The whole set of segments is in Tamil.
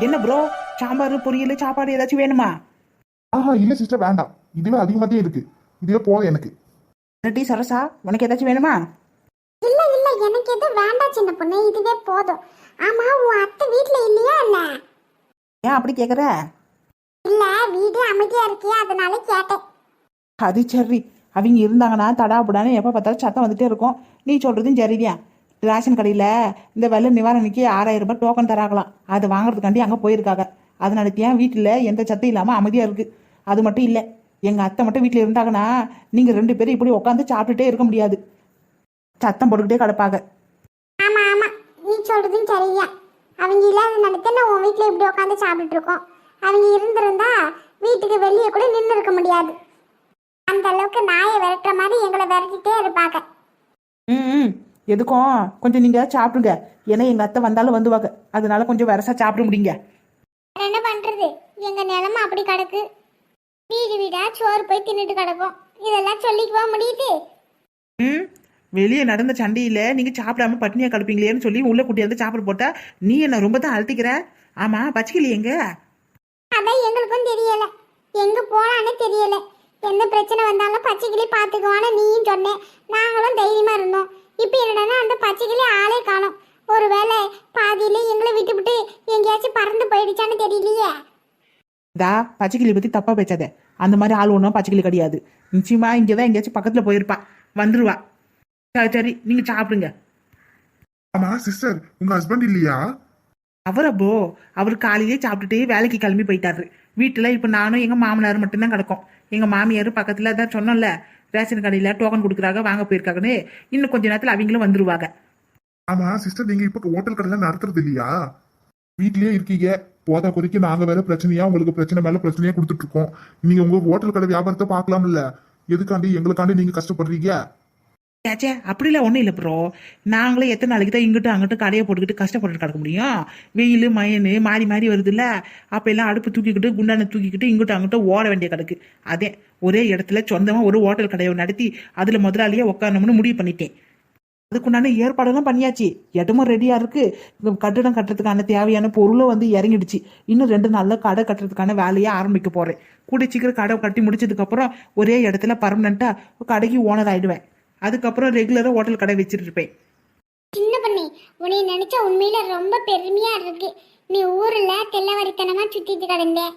என்ன ப்ரோ சாம்பார் பொரியல் சாப்பாடு ஏதாச்சும் வேணுமா? ஆஹா இல்ல சிஸ்டர் வேண்டாம். இதுவே அதிகமாகவே இருக்கு. இதுவே போதும் எனக்கு. டீ சரசா? உனக்கு ஏதாச்சும் வேணுமா? இல்ல இல்ல எனக்கு எதுவும் வேண்டாம் சின்ன பொண்ணு. இதுவே போதும். ஆமா உன் அத்தை வீட்ல இல்லையா என்ன? ஏன் அப்படி கேட்குற இல்ல வீடு அமைதியா இருக்கியா? அதனால கேட்டேன். அது சரி. அவங்க இருந்தாங்கன்னா தடாபுடான்னு எப்போ பார்த்தாலும் சத்தம் வந்துட்டே இருக்கும். நீ சொல்கிறதும் சரிதான். ரேஷன் கடையில் இந்த வெள்ள நிவாரணிக்கு ஆறாயிரம் ரூபாய் டோக்கன் தராங்களாம். அதை வாங்குறதுக்காண்டி அங்கே போயிருக்காங்க. அதனால ஏன் வீட்டில் எந்த சத்தம் இல்லாமல் அமைதியாக இருக்குது அது மட்டும் இல்லை. எங்கள் அத்தை மட்டும் வீட்டில் இருந்தாங்கன்னா நீங்கள் ரெண்டு பேரும் இப்படி உட்காந்து சாப்பிட்டுட்டே இருக்க முடியாது. சத்தம் போட்டுக்கிட்டே கிடப்பாங்க. ஆமா ஆமா. நீ சொல்றதும் சரியா. அவங்க இல்லாத நடத்த நான் உன் வீட்ல இப்படி உட்காந்து சாப்பிட்டுட்டு இருக்கோம் அவங்க இருந்திருந்தா வீட்டுக்கு வெளியே கூட நின்று இருக்க முடியாது. அந்த அளவுக்கு நாயை விரட்டுற மாதிரி எங்களை விரட்டிட்டே இருப்பாங்க. ம். எதுக்கும்? கொஞ்சம் நீங்கள் சாப்பிடுங்க. ஏன்னா எங்கள் அத்தை வந்தாலும் வந்துவாங்க. அதனால கொஞ்சம் வரசா சாப்பிட முடியுங்க. என்ன பண்றது? எங்க நிலைமை அப்படி கிடக்கு. வீடு வீடா சோறு போய் தின்னுட்டு கிடக்கும். இதெல்லாம் சொல்லிக்குவா முடியுது? ம் வெளியே நடந்த சண்டையில் நீங்கள் சாப்பிடாம பட்னியாக கிடப்பீங்களேன்னு சொல்லி உள்ள கூட்டியாந்து சாப்பிட போட்டா நீ என்ன ரொம்ப தான் அழுத்திக்கிற? ஆமாம் பச்சைக்கிளி எங்க? அதான் எங்களுக்கும் தெரியல. எங்க போனான்னு தெரியல. எந்த பிரச்சனை வந்தாலும் பச்சைக்கிளி பாத்துக்குவான்னு நீயும் சொன்னேன். நாங்களும் தைரியமா இருந்தோம். இப்போ என்னடா அந்த பச்சைக்கிளி ஆளே காணோம். ஒருவேளை பாதியில எங்களை விட்டுவிட்டு எங்கேயாச்சும் பறந்து போயிடுச்சான்னு தெரியலையே. தா பச்சைக்கிளி பற்றி தப்பாக பேசாத. அந்த மாதிரி ஆள் ஒன்றும் பச்சைக்கிளி கிடையாது. நிச்சயமா இங்கே தான் எங்கேயாச்சும் பக்கத்தில் போயிருப்பா. வந்துருவா. சரி சரி நீங்கள் சாப்பிடுங்க. ஆமா சிஸ்டர் உங்க ஹஸ்பண்ட் இல்லையா? அவர் அப்போ அவர் காலையிலே சாப்பிட்டுட்டு வேலைக்கு கிளம்பி போயிட்டாரு. வீட்டில் இப்போ நானும் எங்கள் மாமனார் மட்டும்தான் கிடக்கும். எங்கள் மாமியார் பக்கத்தில் தான் சொன்னோம்ல ரேஷன் கடையில் டோக்கன் கொடுக்குறாங்க வாங்க போயிருக்காங்கன்னு இன்னும் கொஞ்ச நேரத்தில் அவங்களும் வந்துருவாங்க. ஆமா சிஸ்டர் நீங்க இப்ப ஹோட்டல் கடையில நடத்துறது இல்லையா? வீட்லயே இருக்கீங்க. போதா குறைக்கு நாங்க வேற பிரச்சனையா உங்களுக்கு பிரச்சனை மேல பிரச்சனையா கொடுத்துட்டு இருக்கோம். நீங்க உங்க ஹோட்டல் கடை வியாபாரத்தை பார்க்கலாம்ல. எதுக்காண்டி எங்களுக்காண்டி நீங்க கஷ்டப்படுறீங்க? ஏச்சே அப்படிலாம் ஒன்றும் இல்லை ப்ரோ நாங்களே எத்தனை நாளைக்கு தான் இங்கிட்டும் அங்கிட்டும் கடையை போட்டுக்கிட்டு கஷ்டப்பட்டு கிடக்க முடியும். வெயில் மயனு மாறி மாறி வருதுல்ல. அப்போ எல்லாம் அடுப்பு தூக்கிக்கிட்டு குண்டானை தூக்கிக்கிட்டு இங்கிட்டும் அங்கிட்டும் ஓட வேண்டிய கிடக்கு. அதே ஒரே இடத்துல சொந்தமாக ஒரு ஹோட்டல் கடையை நடத்தி அதில் முதலாளியே உட்காரணும்னு முடிவு பண்ணிட்டேன். அதுக்குண்டான ஏற்பாடெல்லாம் பண்ணியாச்சு. இடமும் ரெடியாக இருக்குது கட்டிடம் கட்டுறதுக்கான தேவையான பொருளும் வந்து இறங்கிடுச்சு. இன்னும் ரெண்டு நாளில் கடை கட்டுறதுக்கான வேலையை ஆரம்பிக்க போகிறேன் கூடி சீக்கிரம் கடை கட்டி முடிச்சதுக்கப்புறம் ஒரே இடத்துல பர்மனெண்ட்டாக கடைக்கு ஓனர் ஆகிடுவேன் அதுக்கப்புறம் ரெகுலராக ஹோட்டல் கடை வச்சுட்டு இருப்பேன் சின்ன பண்ணி உன்னை நினைச்சா உண்மையில ரொம்ப பெருமையா இருக்கு. நீ ஊர்ல தெல்லவரித்தனமா சுத்திட்டு கிடந்த.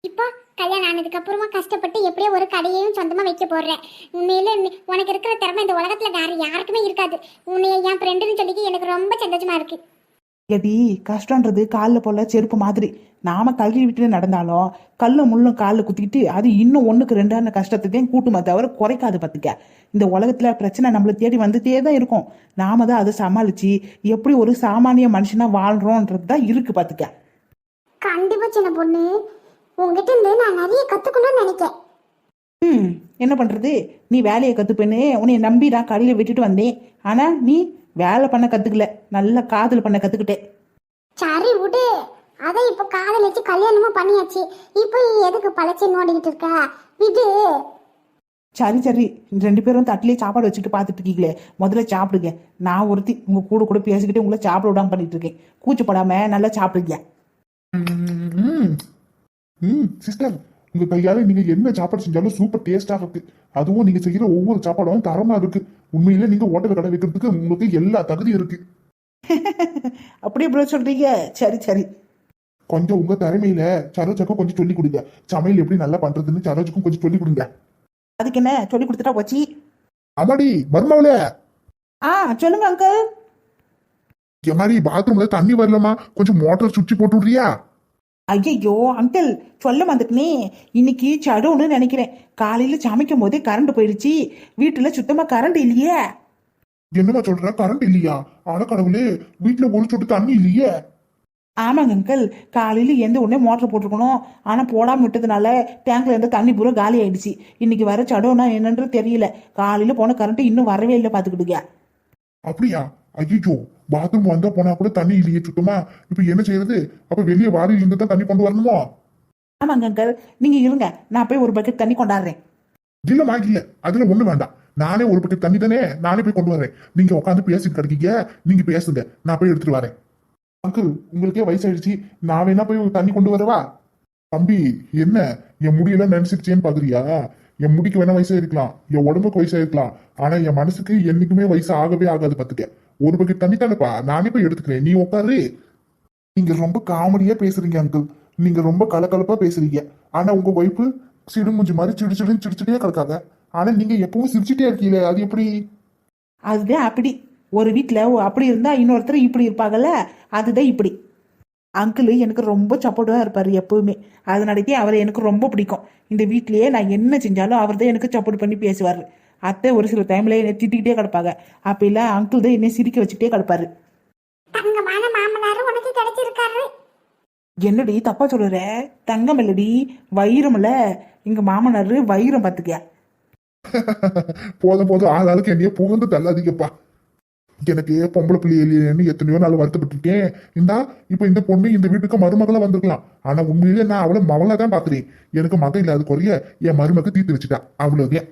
இப்போ கல்யாணம் ஆனதுக்கு அப்புறமா கஷ்டப்பட்டு எப்படியோ ஒரு கடையையும் சொந்தமா வைக்க போடுறேன் உண்மையில நீ- உனக்கு இருக்கிற திறமை இந்த உலகத்துல வேற யாருக்குமே இருக்காது. உன்னைய என் ஃப்ரெண்டுன்னு சொல்லிக்க எனக்கு ரொம்ப சந்தோஷமா இருக்கு. எடி கஷ்டன்றது காலில் போல செருப்பு மாதிரி. நாம கல்வி விட்டு நடந்தாலும் கல்லும் முள்ளும் காலில் குத்திக்கிட்டு அது இன்னும் ஒன்றுக்கு ரெண்டான கஷ்டத்தையும் கூட்டுமா தவிர குறைக்காது பார்த்துக்க இந்த உலகத்தில் பிரச்சனை நம்மளை தேடி வந்துட்டே தான் இருக்கும். நாம தான் அதை சமாளித்து எப்படி ஒரு சாமானிய மனுஷனா வாழ்கிறோன்றது தான் இருக்கு பார்த்துக்க கண்டிப்பா சின்ன பொண்ணு. உங்ககிட்ட இருந்து நான் நிறைய கத்துக்கணும்னு நினைக்கிறேன் ம் என்ன பண்ணுறது நீ வேலையை கற்றுப்பேன்னு உன்னை நம்பி நான் கடையில் விட்டுட்டு வந்தேன். ஆனால் நீ வேலை பண்ண கற்றுக்கல நல்லா காதல் பண்ண கற்றுக்கிட்டே சரி விடு. அதான் இப்போ காதலிச்சு கல்யாணமும் பண்ணியாச்சு. இப்போ எதுக்கு பழச்சி நோண்டிக்கிட்டு இருக்க? விடு. சரி சரி. ரெண்டு பேரும் தட்டிலே சாப்பாடு வச்சுட்டு பார்த்துட்டு இருக்கீங்களே. முதல்ல சாப்பிடுங்க. நான் ஒருத்தி உங்க கூட கூட பேசிக்கிட்டு உங்களை சாப்பிட விடாம பண்ணிட்டு இருக்கேன். கூச்சப்படாம நல்லா சாப்பிடுங்க. ம் ம் சிஸ்டர். உங்க கையால நீங்க என்ன சாப்பாடு செஞ்சாலும் சூப்பர் டேஸ்டா இருக்கு. அதுவும் நீங்க செய்யற ஒவ்வொரு சாப்பாடும் தரமா இருக்கு. உண்மையில நீங்க ஹோட்டல் கடை வைக்கிறதுக்கு உங்களுக்கு எல்லா தகுதியும் இருக்கு. அப்படி எப்படி சொல்றீங்க. சரி சரி. கொஞ்சம் உங்க திறமையில சரோஜாக்கும் கொஞ்சம் சொல்லி கொடுங்க. சமையல் எப்படி நல்லா பண்றதுன்னு சரோஜுக்கும் கொஞ்சம் சொல்லி கொடுங்க. அதுக்கு என்ன? சொல்லி கொடுத்துட்டா போச்சு? அம்மாடி மருமாவில ஆ சொல்லுங்க அங்கிள் எம்மாடி பாத்ரூம்ல தண்ணி வரலமா கொஞ்சம் மோட்டார் சுவிட்ச் போட்டு விடுறியா? ஐயையோ அங்கிள் சொல்ல வந்துட்டுனே இன்னைக்கு சடுன்னு நினைக்கிறேன். காலையில சமைக்கும் போதே கரண்ட் போயிடுச்சு. வீட்டுல சுத்தமா கரண்ட் இல்லையே. என்னமா சொல்ற? கரண்ட் இல்லையா? ஆனா கடவுளே வீட்டுல ஒரு சொட்டு தண்ணி இல்லையே. ஆமாங்க அங்கிள் காலையில எந்த உடனே மோட்டர் போட்டிருக்கணும். ஆனா போடாம விட்டதுனால டேங்க்ல இருந்த தண்ணி பூரா காலி ஆயிடுச்சு. இன்னைக்கு வர சடோனா என்னன்னு தெரியல. காலையில போன கரண்ட் இன்னும் வரவே இல்லை பாத்துக்கிட்டுங்க அப்படியா? ஐயோ பாத்ரூம் வந்தா போனா கூட தண்ணி இல்லையே சுத்தமா? இப்ப என்ன செய்யறது அப்ப வெளியே வாரியில இருந்து தான் தண்ணி கொண்டு வரணுமோ? ஆமாங்க அங்கிள் நீங்க இருங்க. நான் போய் ஒரு பக்கெட் தண்ணி கொண்டாடுறேன். இல்லம்மா இல்ல. அதுல ஒண்ணு வேண்டாம். நானே ஒரு பக்கெட் தண்ணி தானே? நானே போய் கொண்டு வரேன் நீங்க உட்காந்து பேசிட்டு கிடைக்கீங்க. நீங்க பேசுங்க. நான் போய் எடுத்துட்டு வரேன். அங்கிள் உங்களுக்கே வயசாயிடுச்சு. நான் வேணா போய் தண்ணி கொண்டு வரவா? தம்பி என்ன? என் முடியெல்லாம் நினைச்சிருச்சேன்னு பாக்குறியா? என் முடிக்கு வேணா வயசா இருக்கலாம் என் உடம்புக்கு வயசா இருக்கலாம் ஆனா என் மனசுக்கு என்னைக்குமே வயசு ஆகவே ஆகாது பாத்துக்க. ஒரு பக்கெட் தண்ணி தானேப்பா? நானே போய் எடுத்துக்கிறேன். நீ உட்காரு நீங்க ரொம்ப காமெடியா பேசுறீங்க அங்கிள் நீங்க ரொம்ப கலக்கலப்பா பேசுறீங்க. ஆனா உங்க ஒய்ஃபு சிடுமுஞ்சி மாதிரி சிடு சிடுன்னு சிடிச்சிட்டே கிடக்காங்க. ஆனா நீங்க எப்பவும் சிரிச்சுட்டே இருக்கீங்களே அது எப்படி? அதுதான் அப்படி. ஒரு வீட்டில் அப்படி இருந்தால் இன்னொருத்தர் இப்படி இருப்பாங்கல்ல அதுதான் இப்படி. அங்கிள் எனக்கு ரொம்ப சப்போர்ட்டாக இருப்பார் எப்பவுமே. அதனாலேயே அவரை எனக்கு ரொம்ப பிடிக்கும். இந்த வீட்லயே நான் என்ன செஞ்சாலும் அவர் தான் எனக்கு சப்போர்ட் பண்ணி பேசுவார். அத்தை ஒரு சில டைம்ல என்னை திட்டிக்கிட்டே கிடப்பாங்க. அப்போ இல்லை அங்கிள் தான் என்னை சிரிக்க வச்சுட்டே கிடப்பாரு. தங்கமான மாமனார் உனக்கு கிடைச்சிருக்காரு. என்னடி தப்பா சொல்லுற? தங்கம் இல்லடி வைரம்ல எங்க மாமனார் வைரம் பார்த்துக்க போதும் போதும். ஆளாளுக்கு என்னைய புகழ்ந்து தள்ளாதீங்கப்பா. எனக்கு பொம்பளை பிள்ளை இல்லையேன்னு எத்தனையோ நாள் வருத்தப்பட்டிருக்கேன். இந்தா இப்ப இந்த பொண்ணு இந்த வீட்டுக்கு மருமகளா வந்திருக்கலாம். ஆனா உண்மையிலே நான் அவளை மகளா தான் பாக்குறேன். எனக்கு மக இல்லாத குறைய என் மருமக தீர்த்து வச்சுட்டா. அவ்வளவுதான்.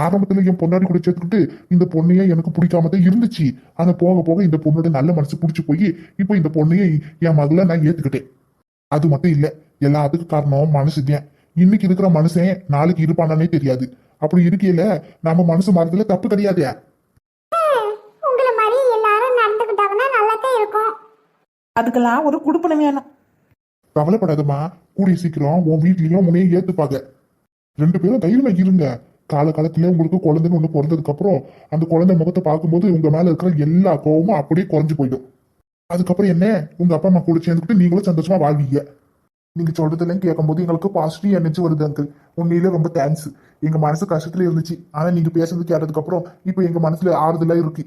ஆரம்பத்துல என் பொண்டாடி கூட சேர்த்துக்கிட்டு இந்த பொண்ணையே எனக்கு பிடிக்காம தான் இருந்துச்சு. ஆனா போக போக இந்த பொண்ணோட நல்ல மனசு பிடிச்சு போய் இப்போ இந்த பொண்ணையே என் மகளை நான் ஏத்துக்கிட்டேன். அது மட்டும் இல்ல எல்லாத்துக்கும் காரணம் மனசுதான் இன்னைக்கு இருக்கிற மனுஷன் நாளைக்கு இருப்பானே தெரியாது. அப்படி இருக்கையில நம்ம மனசு மாறதுல தப்பு கிடையாது. உங்களை மாதிரி எல்லாரும் நடந்துக்கிட்டாங்கன்னா நல்லா தான் இருக்கும். அதுக்கெல்லாம் ஒரு குடுப்பனம் வேணும். கவலைப்படாதம்மா கூடிய சீக்கிரம் உன் வீட்லயும் உன்னையும் ஏத்துப்பாங்க. ரெண்டு பேரும் தைரியமா இருங்க. காலகாலத்துல உங்களுக்கு குழந்தைன்னு ஒண்ணு பிறந்ததுக்கு அப்புறம் அந்த குழந்தை முகத்தை பார்க்கும்போது உங்க மேல இருக்கிற எல்லா கோவமும் அப்படியே குறைஞ்சு போயிடும். அதுக்கப்புறம் என்ன? உங்க அப்பா அம்மா கூட சேர்ந்துக்கிட்டு நீங்களும் சந்தோஷமா வாழ்வீங்க. நீங்க சொல்றதெல்லாம் கேட்கும்போது எங்களுக்கு பாசிட்டிவ் எனர்ஜி வருது அங்கிள் உண்மையிலே ரொம்ப தேங்க்ஸ் எங்க மனசு கஷ்டத்துல இருந்துச்சு. ஆனா நீங்க பேசுறது கேட்டதுக்கு அப்புறம் இப்போ எங்க மனசுல ஆறுதலா இருக்கு.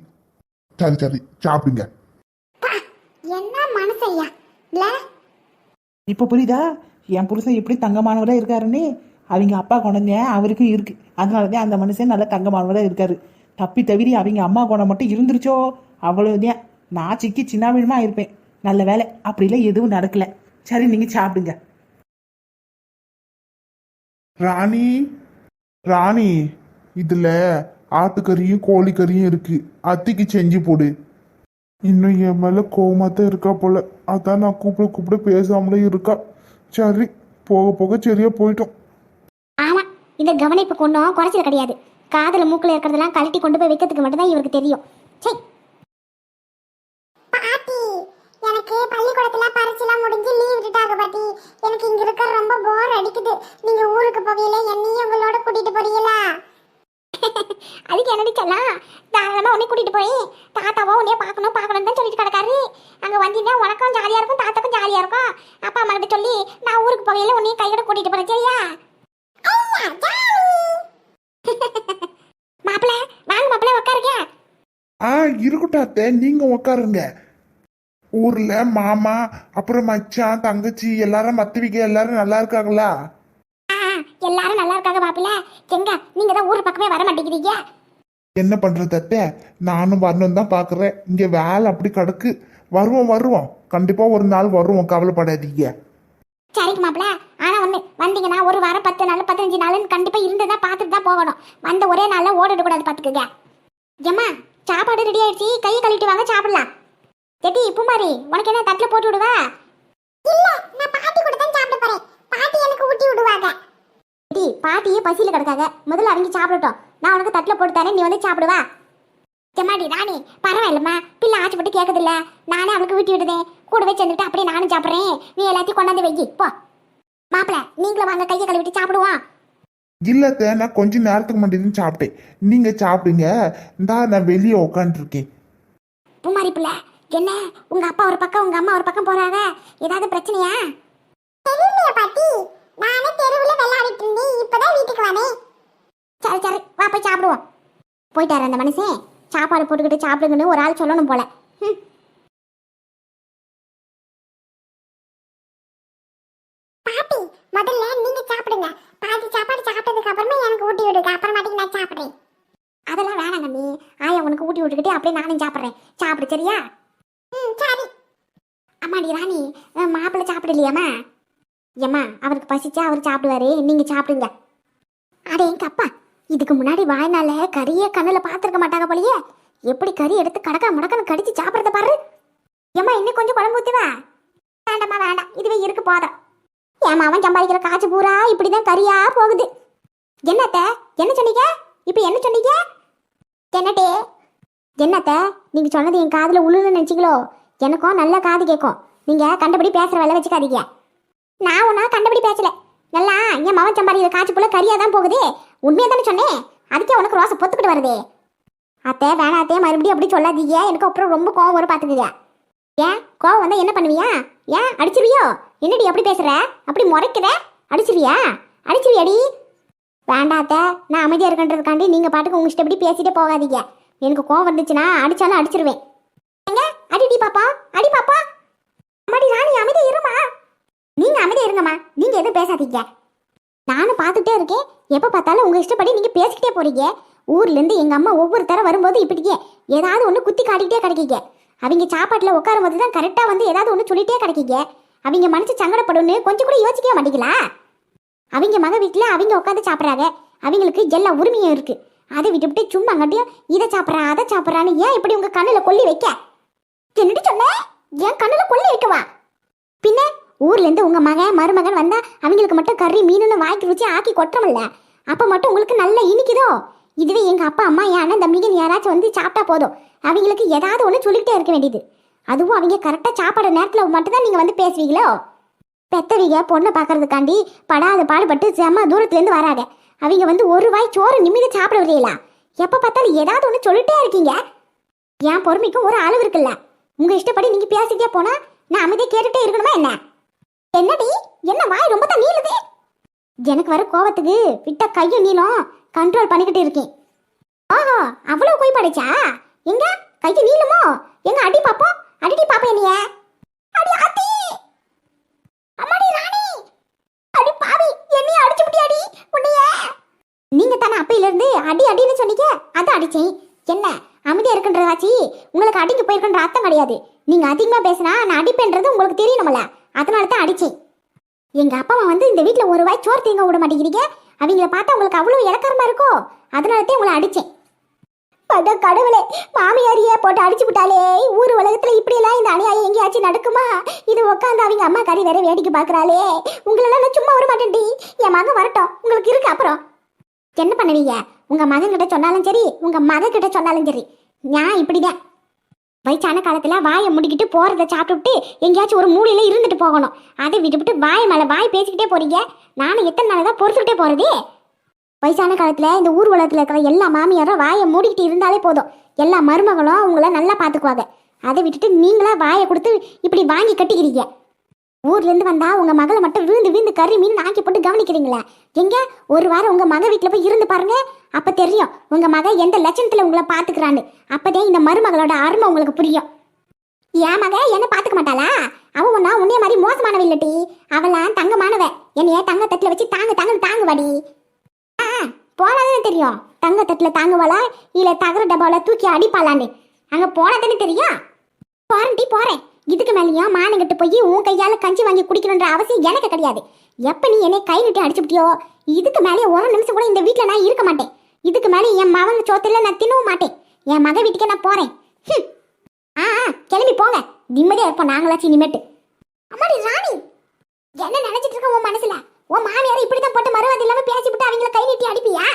சரி சரி. சாப்பிடுங்க. என்ன மனசையா? இப்போ புரியுதா? என் புருஷன் எப்படி தங்கமானவரா இருக்காருன்னு? அவங்க அப்பா குழந்தை அவருக்கும் இருக்கு. அதனாலதான் அந்த மனுஷன் நல்ல தங்கமானவராக இருக்காரு. தப்பி தவிரி அவங்க அம்மா குணம் மட்டும் இருந்துருச்சோ? அவ்வளவுதான். நான் சிக்கி சின்ன வீடுமா இருப்பேன். நல்ல வேலை. அப்படிலாம் எதுவும் நடக்கல. சரி நீங்க சாப்பிடுங்க. ராணி ராணி இதுல ஆட்டுக்கறியும் கோழிக்கறியும் இருக்கு. அத்திக்கு செஞ்சு போடு. இன்னும் என் மேல கோவமா தான் இருக்கா போல. அதான் நான் கூப்பிட கூப்பிட பேசாமலே இருக்கா. சரி போக போக சரியா போயிட்டோம். இந்த கவனிப்பு கொண்டும். குறைச்சது கிடையாது. காதில் மூக்கில் இருக்கிறதெல்லாம் கழட்டி கொண்டு போய் வைக்கிறதுக்கு மட்டும்தான் இவருக்கு தெரியும். சரி பாட்டி எனக்கு பள்ளிக்கூடத்துல பரீட்சைலாம் முடிஞ்சு லீவ் விட்டுட்டாங்க பாட்டி எனக்கு இங்க இருக்க ரொம்ப போர் அடிக்குது நீங்க ஊருக்கு போகையில என்னையும் உங்களோட கூட்டிட்டு போறீங்களா அதுக்கு என்னடி சொல்லலாம் தாராளமா உன்னை கூட்டிட்டு போய் தாத்தாவோ உன்னைய பார்க்கணும் பார்க்கணும் தான் சொல்லிட்டு கிடக்காரு அங்க வந்தீங்கன்னா உனக்கும் ஜாலியா இருக்கும் தாத்தாக்கும் ஜாலியா இருக்கும் அப்பா அம்மா கிட்ட சொல்லி நான் ஊருக்கு போகையில உன்னையும் கையோட கூட்டிட்டு போறேன் சரியா மாப்பிள வாங்க மாப்பிள உட்காருங்க ஆ இருக்கட்டும் அத்தை நீங்க உட்காருங்க. ஊர்ல மாமா அப்புறம் மச்சான் தங்கச்சி எல்லாரும் மத்தவிக்க எல்லாரும் நல்லா இருக்காங்களா? எல்லாரும் நல்லா இருக்காங்க மாப்பிள எங்க நீங்க தான் ஊர் பக்கமே வர மாட்டேங்கிறீங்க? என்ன பண்றது அத்தை? நானும் வரணும் தான் பாக்குறேன். இங்க வேலை அப்படி கிடக்கு. வருவோம் வருவோம். கண்டிப்பா ஒரு நாள் வருவோம் கவலைப்படாதீங்க. சரிக்கு மாப்பிள ஆனா ஒண்ணு வந்தீங்கன்னா ஒரு வாரம் பத்து நாள் பதினஞ்சு நாள்னு கண்டிப்பா இருந்ததா பார்த்துட்டு தான் போகணும். வந்த ஒரே நாள்ல ஓடிட கூடாது பாத்துக்கங்க. ஏம்மா சாப்பாடு ரெடி ஆயிடுச்சு. கையை கழுவிட்டு வாங்க சாப்பிடலாம். எடி பூமாரி உனக்கு என்ன தட்டுல போட்டு விடுவா? இல்ல நான் பாட்டி கூட தான் சாப்பிட போறேன். பாட்டி எனக்கு ஊட்டி விடுவாங்க. எடி பாட்டியே பசியில கிடக்காங்க முதல்ல அவங்க சாப்பிடட்டும். நான் உனக்கு தட்டுல போட்டு தரேன் நீ வந்து சாப்பிடுவா. ஜமாடி ராணி பரவாயில்லம்மா. பிள்ளை ஆச்சப்பட்டு கேட்குதில்ல நானே அவளுக்கு ஊட்டி விடுதேன். கூடவே சேர்ந்துட்டு அப்படியே நானும் சாப்பிட்றேன். நீ எல்லாத்தையும் கொண்டாந்து வெயி போ. மாப்பிள நீங்களும் வாங்க கையை கழுவிட்டு சாப்பிடுவோம். இல்லத்த நான் கொஞ்ச நேரத்துக்கு முன்னாடி சாப்பிட்டேன். நீங்க சாப்பிடுங்க. இந்தா நான் வெளியே உட்காந்துருக்கேன் பூமாரி பிள்ளை என்ன? உங்க அப்பா ஒரு பக்கம் உங்க அம்மா ஒரு பக்கம் போறாங்க. ஏதாவது பிரச்சனையா? தெரியலையா பாட்டி. நானே தெருவுல விளையாடிட்டு இருந்தேன். இப்பதான் வீட்டுக்கு வரேன் சரி சரி. வா போய் சாப்பிடுவோம். போயிட்டாரு அந்த மனுஷன். சாப்பாடு போட்டுக்கிட்டு சாப்பிடுங்கன்னு ஒரு ஆள் சொல்லணும் போல. ஹம். பாட்டி முதல்ல நீங்க சாப்பிடுங்க பாதி சாப்பாடு சாப்பிட்டதுக்கு அப்புறமா எனக்கு ஊட்டி விடுங்க அப்புறமாட்டிக்கு நான் சாப்பிடுறேன் அதெல்லாம் வேணாம் தம்பி ஆயா உனக்கு ஊட்டி விட்டுக்கிட்டு அப்படியே நானும் சாப்பிட்றேன் சாப்பிடு சரியா ம் சரி அம்மாடி ராணி அஹ், மாப்பிள்ளை சாப்பிடலையாம்மா ஏம்மா அவருக்கு பசிச்சா அவர் சாப்பிடுவாரு. நீங்க சாப்பிடுங்க. அட எங்க அப்பா இதுக்கு முன்னாடி வாழ்நாள கறியே கண்ணுல பார்த்துருக்க மாட்டாங்க போலயே. எப்படி கறி எடுத்து கடக்கா முடக்கன்னு கடிச்சு சாப்பிட்றத பாரு. ஏம்மா இன்னும் கொஞ்சம் குழம்பு ஊத்துவா? வேண்டாம்மா வேண்டாம். இதுவே இருக்கு போதும். ஏமா அவன் சம்பாதிக்கிற காய்ச்சி பூரா இப்படிதான் கறியா போகுது. என்னத்த? என்ன சொன்னீங்க? இப்போ என்ன சொன்னீங்க? என்னட்டே என்னத்த? நீங்க சொன்னது என் காதுல உழுன்னு நினைச்சீங்களோ? எனக்கும் நல்ல காது கேட்கும். நீங்க கண்டபடி பேசுற வேலை வச்சுக்காதீங்க. நான் ஒன்றா கண்டபடி பேசல எல்லாம் என் மவன் சம்பாதிக்கிற காசு போல கரியா தான் போகுது. உண்மையா தானே சொன்னேன் அதுக்கே உனக்கு ரோசை பொத்துக்கிட்டு வருதே. அத்தை வேணாம் அத்தையே மறுபடியும் அப்படி சொல்லாதீங்க. எனக்கு அப்புறம் ரொம்ப கோவம் வரும் பார்த்துக்குங்க. ஏன்? கோவம் வந்தா என்ன பண்ணுவியா? ஏன்? அடிச்சிருவியோ? என்னடி அப்படி பேசுற? அப்படி முறைக்கிற? அடிச்சிருவியா? அடிச்சிருவியாடி? வேண்டாத்த நான் அமைதியாக இருக்கன்றதுக்காண்டி நீங்கள் பாட்டுக்கு உங்க இஷ்டப்படி பேசிட்டே போகாதீங்க. எனக்கு கோவம் வந்துச்சுன்னா அடிச்சாலும் அடிச்சிருவேன். எங்க அடிடி பாப்பா அடி பாப்பா. அம்மாடி ராணி அமைதியா இருமா? நீங்க அமைதியா இருங்கம்மா. நீங்க எதுவும் பேசாதீங்க. நானும் பார்த்துட்டே இருக்கேன். எப்போ பார்த்தாலும் உங்க இஷ்டப்படி நீங்க பேசிக்கிட்டே போறீங்க. ஊர்ல இருந்து எங்க அம்மா ஒவ்வொரு தர வரும்போது இப்படியே ஏதாவது ஒன்று குத்தி காட்டிக்கிட்டே கிடைக்கீங்க. அவங்க சாப்பாட்டில் உட்காரும் போது தான் கரெக்டாக வந்து ஏதாவது ஒன்று சொல்லிட்டே கிடைக்கீங்க. அவங்க மனசு சங்கடப்படும்னு கொஞ்சம் கூட யோசிக்கவே மாட்டீங்களா? அவங்க மக வீட்டில் அவங்க உட்காந்து சாப்பிட்றாங்க. அவங்களுக்கு எல்லா உரிமையும் இருக்கு. அதை விட்டுவிட்டு சும்மா கட்டியும் இதை சாப்பிட்றா அதை சாப்பிட்றான்னு ஏன் இப்படி உங்க கண்ணில் கொல்லி வைக்க? என்னடி சொன்ன? என் கண்ணில் கொல்லி வைக்கவா? பின்ன? ஊர்லேருந்து உங்கள் மகன் மருமகன் வந்தால் அவங்களுக்கு மட்டும் கறி மீனுன்னு வாய்க்கு ருச்சி ஆக்கி கொட்டுறமில்ல அப்போ மட்டும் உங்களுக்கு நல்ல இனிக்குதோ? இதுவே எங்கள் அப்பா அம்மா என் அண்ணன் தம்பிங்கன்னு யாராச்சும் வந்து சாப்பிட்டா போதும். அவங்களுக்கு ஏதாவது ஒன்று சொல்லிக்கிட்டே இருக்க வேண்டியது. அதுவும் அவங்க கரெக்டாக சாப்பாடு நேரத்தில் மட்டும்தான் நீங்கள் வந்து பேசுவீங்களோ? பெத்தவங்க பொண்ணை பார்க்கறதுக்காண்டி படாத பாடுபட்டு செம்ம தூரத்துலேருந்து வராங்க. அவங்க வந்து ஒரு வாய் சோறு நிம்மதி சாப்பிட வரீங்களா எப்போ பார்த்தாலும் ஏதாவது ஒன்று சொல்லிட்டே இருக்கீங்க. என் பொறுமைக்கும் ஒரு அளவு இருக்குல்ல. உங்கள் இஷ்டப்படி நீங்கள் பேசிட்டே போனால் நான் அமைதியாக கேட்டுகிட்டே இருக்கணுமா என்ன? என்னடி? என்ன வாய் ரொம்ப தான் நீளுது? எனக்கு வர கோவத்துக்கு விட்ட கையும் நீளம். கண்ட்ரோல் பண்ணிக்கிட்டு இருக்கேன். ஓஹோ அவ்வளவு கோய் படைச்சா? எங்க? கைக்கு நீளுமோ? எங்க அடி பாப்போம்? அடிடி பாப்போம் என்னைய? அடி ஆத்தி! அம்மாடி ராணி! அடி பாவி என்னைய அடிச்சு முட்டியாடி உன்னைய? நீங்க தானே அப்பையில இருந்து அடி அடின்னு சொன்னீங்க? அதான் அடிச்சேன். என்ன அமைதியா இருக்குன்றதாச்சி? உங்களுக்கு அடிக்கு போயிருக்குன்ற அர்த்தம் கிடையாது. நீங்க அதிகமா பேசினா நான் அடிப்பேன்றது உங்களுக்கு தெரியணும்ல அதனால தான் அடிச்சேன். எங்க அப்பா அம்மா வந்து இந்த வீட்டில் ஒரு வாய் சோறு தீங்க விட மாட்டேங்கிறீங்க. அவங்கள பார்த்தா உங்களுக்கு அவ்வளோ இலக்கரமா இருக்கோ? அதனால தான் உங்களை அடிச்சேன். பட கடவுளே மாமியாரியே போட்டு அடிச்சு விட்டாலே ஊர் உலகத்துல இப்படியெல்லாம் இந்த அநியாயம் எங்கேயாச்சும் நடக்குமா? இது உட்காந்து அவங்க அம்மா கறி வேற வேடிக்கை பார்க்குறாளே. உங்களெல்லாம் நான் சும்மா வர மாட்டேன்டி. என் மகன் வரட்டும். உங்களுக்கு இருக்கு அப்புறம். என்ன பண்ணுவீங்க? உங்க மகன் கிட்ட சொன்னாலும் சரி உங்க மகன் கிட்ட சொன்னாலும் சரி. நான் இப்படிதான். வயசான காலத்தில் வாயை முடிக்கிட்டு போகிறத சாப்பிட்டுட்டு எங்கேயாச்சும் ஒரு மூலையில் இருந்துட்டு போகணும். அதை விட்டுவிட்டு வாய் மேலே வாய் பேசிக்கிட்டே போறீங்க. நானும் எத்தனை நாள் தான் பொறுத்துக்கிட்டே போகிறதே வயசான காலத்தில் இந்த ஊர் இருக்கிற எல்லா மாமியாரும் வாயை மூடிக்கிட்டு இருந்தாலே போதும். எல்லா மருமகளும் உங்களை நல்லா பார்த்துக்குவாங்க. அதை விட்டுட்டு நீங்களா வாயை கொடுத்து இப்படி வாங்கி கட்டிக்கிறீங்க. ஊர்லேருந்து வந்தா உங்க மகளை மட்டும் விழுந்து விழுந்து கறி மீன் ஆக்கி போட்டு கவனிக்கிறீங்களா? எங்க? ஒரு வாரம் உங்க மக வீட்டில் போய் இருந்து பாருங்க. அப்ப தெரியும் உங்க மக எந்த லட்சணத்துல உங்களை பாத்துக்கிறான்னு அப்போதே இந்த மருமகளோட அருமை உங்களுக்கு புரியும். என் மக? என்ன பாத்துக்க மாட்டாளா? அவ ஒன்னா உன்னைய மாதிரி மோசமானவ இல்லட்டி. அவளாம் தங்கமானவ என்னைய தங்க தட்டுல வச்சு தாங்க தாங்க தாங்குவாடி. ஆ போனாதானே தெரியும். தங்க தட்டுல தாங்குவாளா? இல்ல தகர டப்பாவில தூக்கி அடிப்பாளான்னு. அங்க போனதானே தெரியும்? மேலேயும் மானங்கிட்டு போய் உன் கையால் கஞ்சி வாங்கி குடிக்கணுன்ற அவசியம் எனக்கு கிடையாது. எப்போ நீ என்னை கை நீட்டி அடிச்சுட்டியோ இதுக்கு மேலே ஒரு நிமிஷம் கூட இந்த வீட்டில் நான் இருக்க மாட்டேன். இதுக்கு மேலே என் மகன் சோத்துல நான் தின்னவும் மாட்டேன். என் மக வீட்டுக்கே நான் போகிறேன் ஆ ஆ, கிளம்பி போங்க. நிம்மதியாக இருப்போம் நாங்களாச்சும் இனிமேட்டு. அம்மாடி ராணி! என்ன நினைச்சிட்டு இருக்க உன் மனசுல? உன் மாமியார் இப்படிதான் போட்டு மறுவாதி இல்லாமல் பேசி விட்டு அவங்கள கை நீட்டி அடிப்பியா?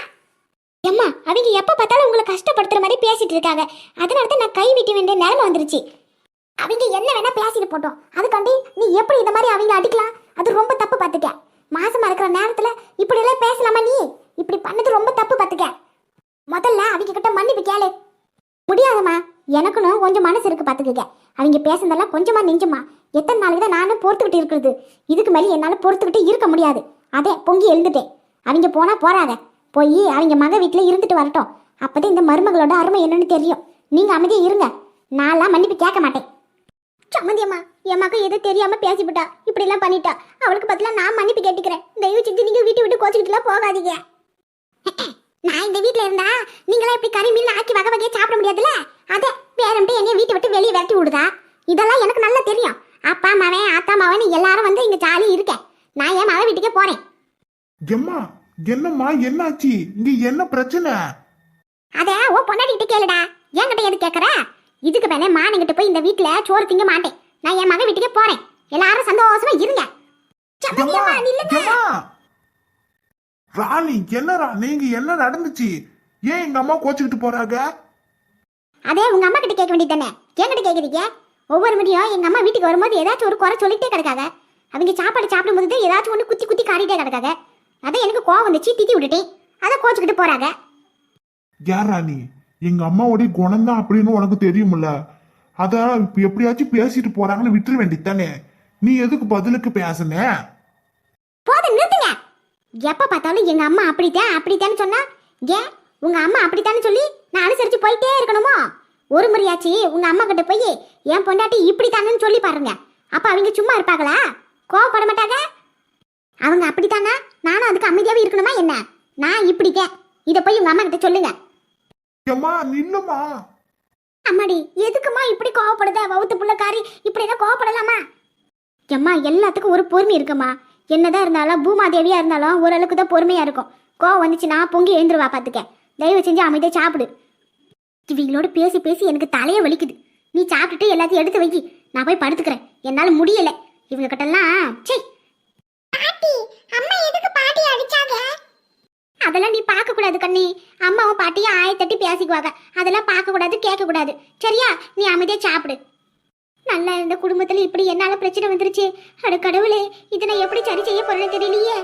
எம்மா அவங்க எப்போ பார்த்தாலும் உங்களை கஷ்டப்படுத்துற மாதிரி பேசிட்டு இருக்காங்க. அதனால தான் நான் கை விட்டு வேண்டிய நேரம் வந்துருச்சு. அவங்க என்ன வேணா பேசிட்டு போட்டோம். அதுக்காண்டி நீ எப்படி இந்த மாதிரி அவங்க அடிக்கலாம்? அது ரொம்ப தப்பு பார்த்துக்க. மாசமா இருக்கிற நேரத்துல இப்படி எல்லாம் பேசலாமா நீ? இப்படி பண்ணது ரொம்ப தப்பு பார்த்துக்க. முதல்ல அவங்க கிட்ட மன்னிப்பு கேளு. முடியாதும்மா. எனக்குன்னு கொஞ்சம் மனசு இருக்கு பார்த்துக்கங்க. அவங்க பேசுனதெல்லாம் கொஞ்சமா நெஞ்சுமா எத்தனை நாளைக்கு தான் நானும் பொறுத்துக்கிட்டு இருக்கிறது. இதுக்கு மேலே என்னால் பொறுத்துக்கிட்டு இருக்க முடியாது. அதே பொங்கி எழுந்துட்டேன். அவங்க போனா போறாத. போய் அவங்க மக வீட்டில் இருந்துட்டு வரட்டும். அப்பதான் இந்த மருமகளோட அருமை என்னன்னு தெரியும். நீங்க அமைதியா இருங்க. நான்லாம் மன்னிப்பு கேட்க மாட்டேன். சம்மந்தியம்மா என் மக எதோ தெரியாம பேசிவிட்டா. இப்படி எல்லாம் பண்ணிட்டா. அவளுக்கு பதிலா நான் மன்னிப்பு கேட்டுக்கிறேன். தயவு செஞ்சு நீங்க வீட்டு விட்டு கோச்சுக்கிட்டுலாம் போகாதீங்க. நான் இந்த வீட்ல இருந்தா நீங்களா இப்படி கறி மீன் ஆக்கி வகை வகையா சாப்பிட முடியாதுல்ல? அதே வேறம்ட்டு என்னைய வீட்டை விட்டு வெளியே விரட்டி விடுதா? இதெல்லாம் எனக்கு நல்லா தெரியும். அப்பா மவன் ஆத்தா மவன் எல்லாரும் வந்து இங்க ஜாலி இருக்கேன். நான் என் மக வீட்டுக்கே போறேன். எம்மா என்னம்மா என்னாச்சு? இங்க என்ன பிரச்சனை? அத ஓ பொண்டாட்டிகிட்ட கேளுடா. என்கிட்ட எது கேக்குற? இதுக்கு மேலே மானங்கிட்ட போய் இந்த வீட்டுல சோறு திங்க மாட்டேன். நான் என் மகன் வீட்டுக்கே போறேன். எல்லாரும் சந்தோஷமா இருங்க? ராணி என்னடா நீங்க என்ன நடந்துச்சு? ஏன் எங்க அம்மா கோச்சுக்கிட்டு போறாங்க? அதே உங்க அம்மா கிட்ட கேட்க வேண்டியது தானே? என்கிட்ட கேக்குறீங்க ஒவ்வொரு முறையும் எங்க அம்மா வீட்டுக்கு வரும்போது ஏதாச்சும் ஒரு குறை சொல்லிட்டே கிடக்காங்க. அவங்க சாப்பாடு சாப்பிடும்போது தான் ஏதாச்சும் ஒன்று குத்தி குத்தி காட்டிட்டே கிடக்காங்க. அதான் எனக்கு கோவம் வந்துச்சு திட்டி விட்டுட்டேன். அதை கோச்சுக்கிட்டு போறாங்க. யார் ராணி? எங்க அம்மாவுடைய குணம் தான் அப்படின்னு உனக்கு தெரியும்ல? அதான் இப்ப எப்படியாச்சும் பேசிட்டு போறாங்கன்னு விட்டுற வேண்டித்தானே நீ எதுக்கு பதிலுக்கு பேசுன? போதும் நிறுத்துங்க. எப்ப பார்த்தாலும் எங்க அம்மா அப்படித்தான் அப்படித்தான் சொன்னா ஏன்? உங்க அம்மா அப்படித்தான்னு சொல்லி நான் அனுசரிச்சு போயிட்டே இருக்கணுமோ? ஒரு முறையாச்சு உங்க அம்மா கிட்ட போய் என் பொண்டாட்டி இப்படித்தானு சொல்லி பாருங்க. அப்ப அவங்க சும்மா இருப்பாங்களா? கோவப்பட மாட்டாங்க? அவங்க அப்படித்தானா? நானும் அதுக்கு அமைதியாவே இருக்கணுமா என்ன? நான் இப்படிக்கேன் இதை போய் உங்க அம்மா கிட்ட சொல்லுங்க. ஏம்மா நில்லுமா அம்மாடி எதுக்குமா இப்படி கோவப்படுத? வவுத்து புள்ளக்காரி இப்படி எல்லாம் கோவப்படலாமா? எம்மா எல்லாத்துக்கும் ஒரு பொறுமை இருக்குமா என்னதான் இருந்தாலும் பூமாதேவியா இருந்தாலும் ஓரளவுக்கு தான் பொறுமையா இருக்கும். கோவம் வந்துச்சுன்னா பொங்கி எழுந்துருவா பாத்துக்க. தயவு செஞ்சு அமைதியா சாப்பிடு. இவங்களோட பேசி பேசி எனக்கு தலையே வலிக்குது. நீ சாப்பிட்டுட்டு எல்லாத்தையும் எடுத்து வைக்கி. நான் போய் படுத்துக்கிறேன். என்னால முடியல. இவங்க கிட்டலாம் சே பாட்டி அம்மா எதுக்கு பாட்டி அடிச்சாங்க? அதெல்லாம் நீ பார்க்க கூடாது கண்ணி. அம்மாவும் பாட்டியும் ஆயத்தட்டி பேசிக்குவாங்க. அதெல்லாம் பார்க்க கூடாது கேட்க கூடாது. சரியா? நீ அமைதியா சாப்பிடு. நல்லா இருந்த குடும்பத்துல இப்படி என்னால பிரச்சனை வந்துருச்சு. அட கடவுளே இதை நான் எப்படி சரி செய்ய போறேன்னு தெரியலையே.